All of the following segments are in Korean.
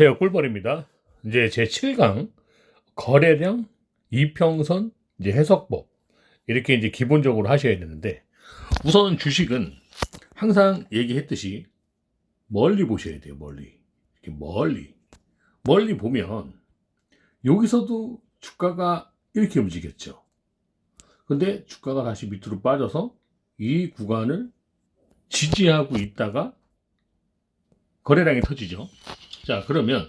제가 꿀벌입니다. 이제 제 7강 거래량, 이평선, 이제 해석법 이렇게 이제 기본적으로 하셔야 되는데 우선 주식은 항상 얘기했듯이 멀리 보셔야 돼요. 멀리 이렇게 멀리 멀리 보면 여기서도 주가가 이렇게 움직였죠. 근데 주가가 다시 밑으로 빠져서 이 구간을 지지하고 있다가 거래량이 터지죠. 자, 그러면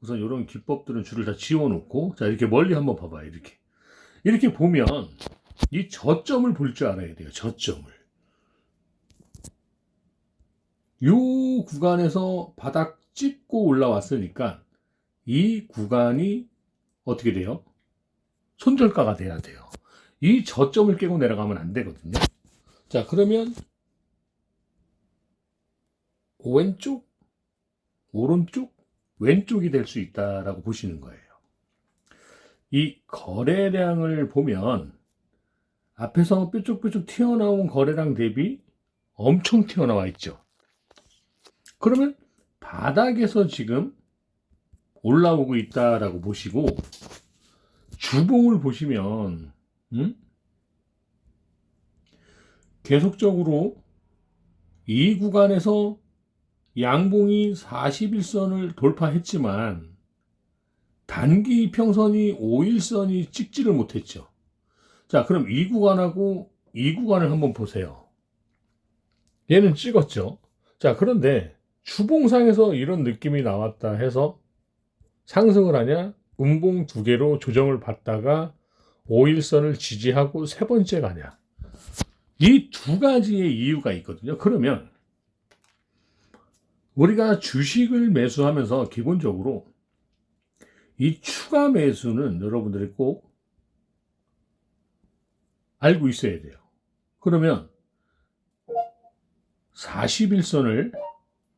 우선 이런 기법들은 줄을 다 지워놓고, 자, 이렇게 멀리 한번 봐봐요. 이렇게. 이렇게 보면 이 저점을 볼 줄 알아야 돼요. 저점을. 요 구간에서 바닥 찍고 올라왔으니까 이 구간이 어떻게 돼요? 손절가가 돼야 돼요. 이 저점을 깨고 내려가면 안 되거든요. 자, 그러면 왼쪽, 오른쪽, 왼쪽이 될 수 있다라고 보시는 거예요. 이 거래량을 보면 앞에서 뾰족뾰족 튀어나온 거래량 대비 엄청 튀어나와 있죠. 그러면 바닥에서 지금 올라오고 있다라고 보시고 주봉을 보시면 음? 계속적으로 이 구간에서 양봉이 41선을 돌파했지만 단기 평선이 5일선이 찍지를 못했죠. 자, 그럼 이 구간하고 이 구간을 한번 보세요. 얘는 찍었죠. 자, 그런데 주봉상에서 이런 느낌이 나왔다 해서 상승을 하냐? 음봉 두 개로 조정을 받다가 5일선을 지지하고 세 번째 가냐? 이 두 가지의 이유가 있거든요. 그러면 우리가 주식을 매수하면서 기본적으로 이 추가 매수는 여러분들이 꼭 알고 있어야 돼요. 그러면 41선을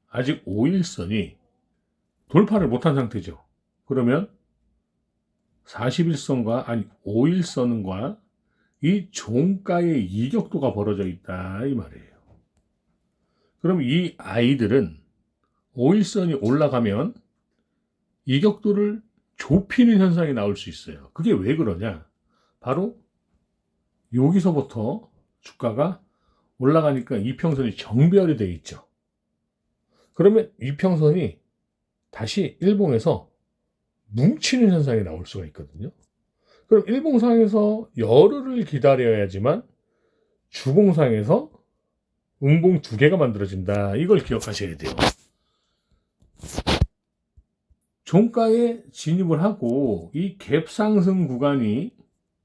아직 5일선이 돌파를 못한 상태죠. 그러면 41선과 아니 5일선과 이 종가의 이격도가 벌어져 있다 이 말이에요. 그럼 이 아이들은 5일선이 올라가면 이격도를 좁히는 현상이 나올 수 있어요. 그게 왜 그러냐? 바로 여기서부터 주가가 올라가니까 이평선이 정별이 되어 있죠. 그러면 이평선이 다시 일봉에서 뭉치는 현상이 나올 수가 있거든요. 그럼 일봉상에서 열흘을 기다려야지만 주봉상에서 음봉 두 개가 만들어진다. 이걸 기억하셔야 돼요. 종가에 진입을 하고 이 갭 상승 구간이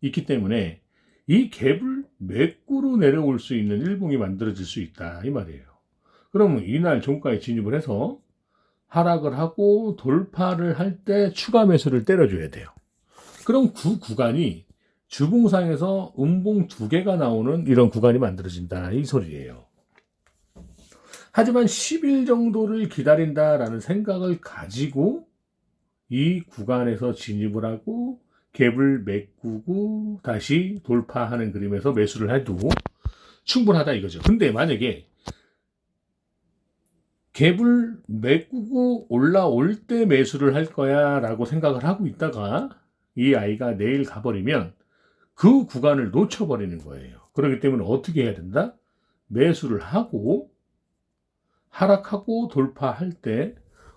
있기 때문에 이 갭을 매꾸로 내려올 수 있는 일봉이 만들어질 수 있다 이 말이에요. 그러면 이날 종가에 진입을 해서 하락을 하고 돌파를 할 때 추가 매수를 때려줘야 돼요. 그럼 그 구간이 주봉상에서 음봉 두 개가 나오는 이런 구간이 만들어진다 이 소리예요. 하지만 10일 정도를 기다린다라는 생각을 가지고 이 구간에서 진입을 하고 갭을 메꾸고 다시 돌파하는 그림에서 매수를 해도 충분하다 이거죠. 근데 만약에 갭을 메꾸고 올라올 때 매수를 할 거야 라고 생각을 하고 있다가 이 아이가 내일 가버리면 그 구간을 놓쳐버리는 거예요. 그렇기 때문에 어떻게 해야 된다? 매수를 하고 하락하고 돌파할 때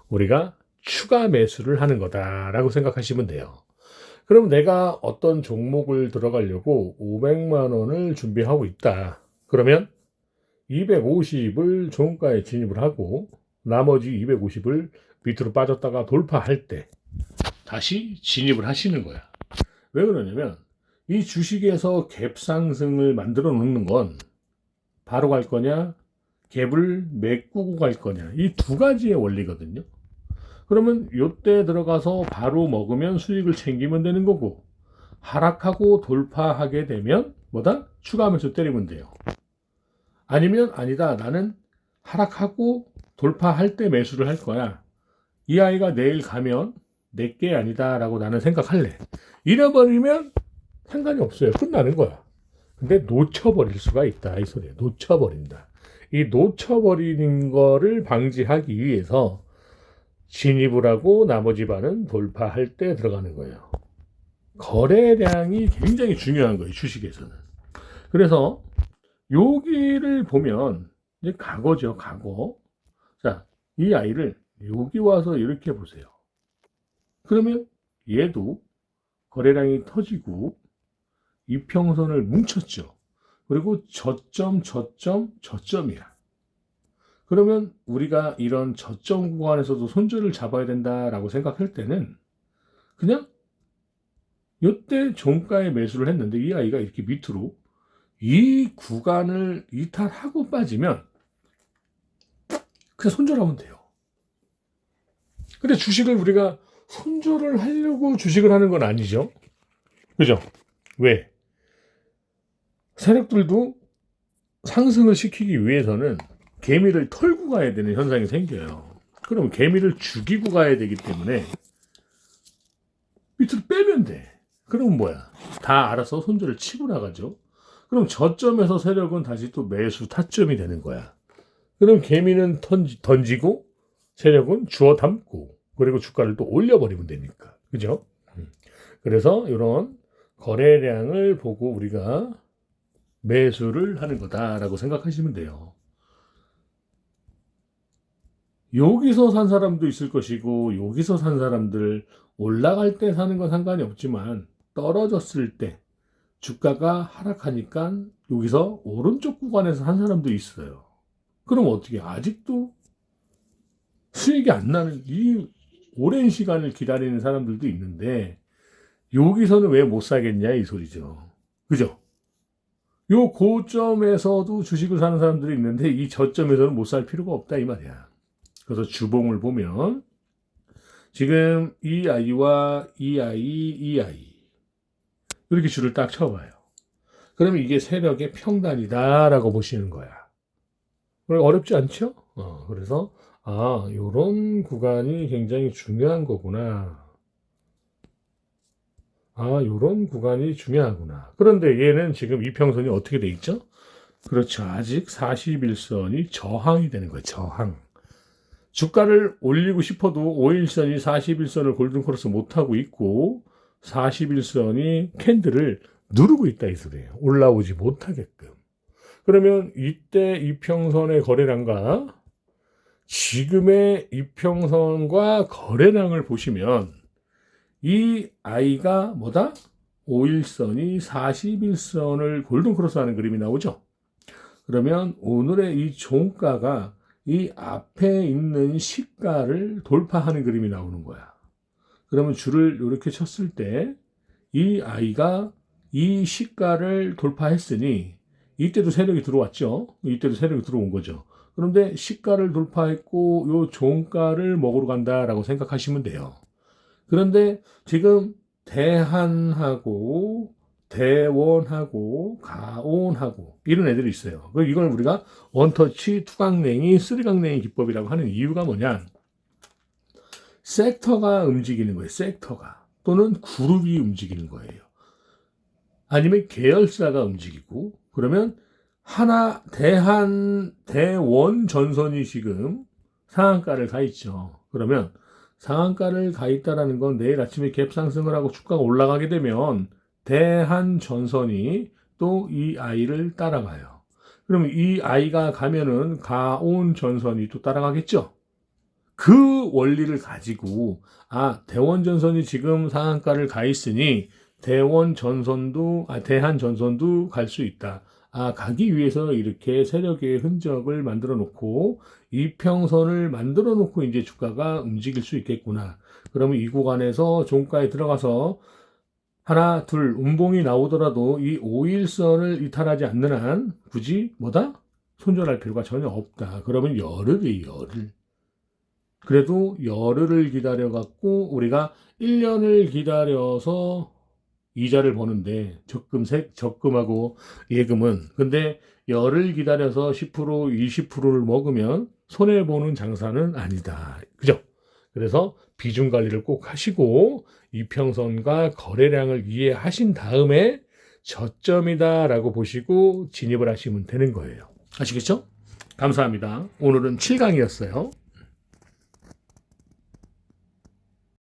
우리가 추가 매수를 하는 거다라고 생각하시면 돼요. 그럼 내가 어떤 종목을 들어가려고 500만 원을 준비하고 있다. 그러면 250을 종가에 진입을 하고 나머지 250을 밑으로 빠졌다가 돌파할 때 다시 진입을 하시는 거야. 왜 그러냐면 이 주식에서 갭 상승을 만들어 놓는 건 바로 갈 거냐, 갭을 메꾸고 갈 거냐 이 두 가지의 원리거든요. 그러면 요때 들어가서 바로 먹으면 수익을 챙기면 되는 거고 하락하고 돌파하게 되면 뭐다? 추가 매수 때리면 돼요. 아니면 아니다. 나는 하락하고 돌파할 때 매수를 할 거야. 이 아이가 내일 가면 내게 아니다라고 나는 생각할래. 잃어버리면 상관이 없어요. 끝나는 거야. 근데 놓쳐버릴 수가 있다. 이 소리야. 놓쳐버린다. 이 놓쳐버리는 거를 방지하기 위해서 진입을 하고 나머지 반은 돌파할 때 들어가는 거예요. 거래량이 굉장히 중요한 거예요, 주식에서는. 그래서 여기를 보면 이제 과거죠, 과거. 자, 이 아이를 여기 와서 이렇게 보세요. 그러면 얘도 거래량이 터지고 이평선을 뭉쳤죠. 그리고 저점, 저점, 저점이야. 그러면 우리가 이런 저점 구간에서도 손절을 잡아야 된다라고 생각할 때는 그냥 이때 종가에 매수를 했는데 이 아이가 이렇게 밑으로 이 구간을 이탈하고 빠지면 그냥 손절하면 돼요. 근데 주식을 우리가 손절을 하려고 주식을 하는 건 아니죠. 그죠? 왜? 세력들도 상승을 시키기 위해서는 개미를 털고 가야 되는 현상이 생겨요. 그럼 개미를 죽이고 가야 되기 때문에 밑으로 빼면 돼. 그럼 뭐야? 다 알아서 손절을 치고 나가죠. 그럼 저점에서 세력은 다시 또 매수 타점이 되는 거야. 그럼 개미는 던지, 던지고 세력은 주워 담고 그리고 주가를 또 올려버리면 되니까. 그죠? 음. 그래서 이런 거래량을 보고 우리가 매수를 하는 거다라고 생각하시면 돼요. 여기서 산 사람도 있을 것이고 여기서 산 사람들 올라갈 때 사는 건 상관이 없지만 떨어졌을 때 주가가 하락하니까 여기서 오른쪽 구간에서 산 사람도 있어요. 그럼 어떻게 아직도 수익이 안 나는 이 오랜 시간을 기다리는 사람들도 있는데 여기서는 왜 못 사겠냐 이 소리죠. 그죠? 요 고점에서도 주식을 사는 사람들이 있는데 이 저점에서는 못 살 필요가 없다 이 말이야. 그래서 주봉을 보면 지금 이 아이와 이 아이, 이 아이 이렇게 줄을 딱 쳐봐요. 그러면 이게 세력의 평단이다라고 보시는 거야. 어렵지 않죠? 어, 그래서 아, 요런 구간이 굉장히 중요한 거구나. 아, 요런 구간이 중요하구나. 그런데 얘는 지금 이평선이 어떻게 돼 있죠? 그렇죠. 아직 41선이 저항이 되는 거예요. 저항. 주가를 올리고 싶어도 5일선이 41선을 골든크로스 못하고 있고 41선이 캔들을 누르고 있다 이 소리예요. 올라오지 못하게끔. 그러면 이때 이평선의 거래량과 지금의 이평선과 거래량을 보시면 이 아이가 뭐다? 5일선이 41선을 골든크로스 하는 그림이 나오죠. 그러면 오늘의 이 종가가 이 앞에 있는 시가를 돌파하는 그림이 나오는 거야. 그러면 줄을 이렇게 쳤을 때 이 아이가 이 시가를 돌파했으니 이때도 세력이 들어왔죠. 이때도 세력이 들어온 거죠. 그런데 시가를 돌파했고 요 종가를 먹으러 간다라고 생각하시면 돼요. 그런데 지금 대한하고 대원하고 가온하고 이런 애들이 있어요. 그 이걸 우리가 원터치, 투강냉이, 쓰리강냉이 기법이라고 하는 이유가 뭐냐? 섹터가 움직이는 거예요. 섹터가 또는 그룹이 움직이는 거예요. 아니면 계열사가 움직이고 그러면 하나 대한 대원 전선이 지금 상한가를 가 있죠. 그러면 상한가를 가 있다라는 건 내일 아침에 갭 상승을 하고 주가가 올라가게 되면 대한 전선이 또 이 아이를 따라가요. 그러면 이 아이가 가면은 가온 전선이 또 따라가겠죠? 그 원리를 가지고, 아, 대원 전선이 지금 상한가를 가 있으니, 대원 전선도, 아, 대한 전선도 갈 수 있다. 아, 가기 위해서 이렇게 세력의 흔적을 만들어 놓고, 이평선을 만들어 놓고 이제 주가가 움직일 수 있겠구나. 그러면 이 구간에서 종가에 들어가서 하나, 둘, 운봉이 나오더라도 이 5일선을 이탈하지 않는 한 굳이 뭐다? 손절할 필요가 전혀 없다. 그러면 열흘이 열흘. 그래도 열흘을 기다려갖고 우리가 1년을 기다려서 이자를 버는데 적금, 세, 적금하고 예금은 근데 열을 기다려서 10% 20%를 먹으면 손해 보는 장사는 아니다. 그죠? 그래서 비중 관리를 꼭 하시고 이평선과 거래량을 이해하신 다음에 저점이다라고 보시고 진입을 하시면 되는 거예요. 아시겠죠? 감사합니다. 오늘은 7강이었어요.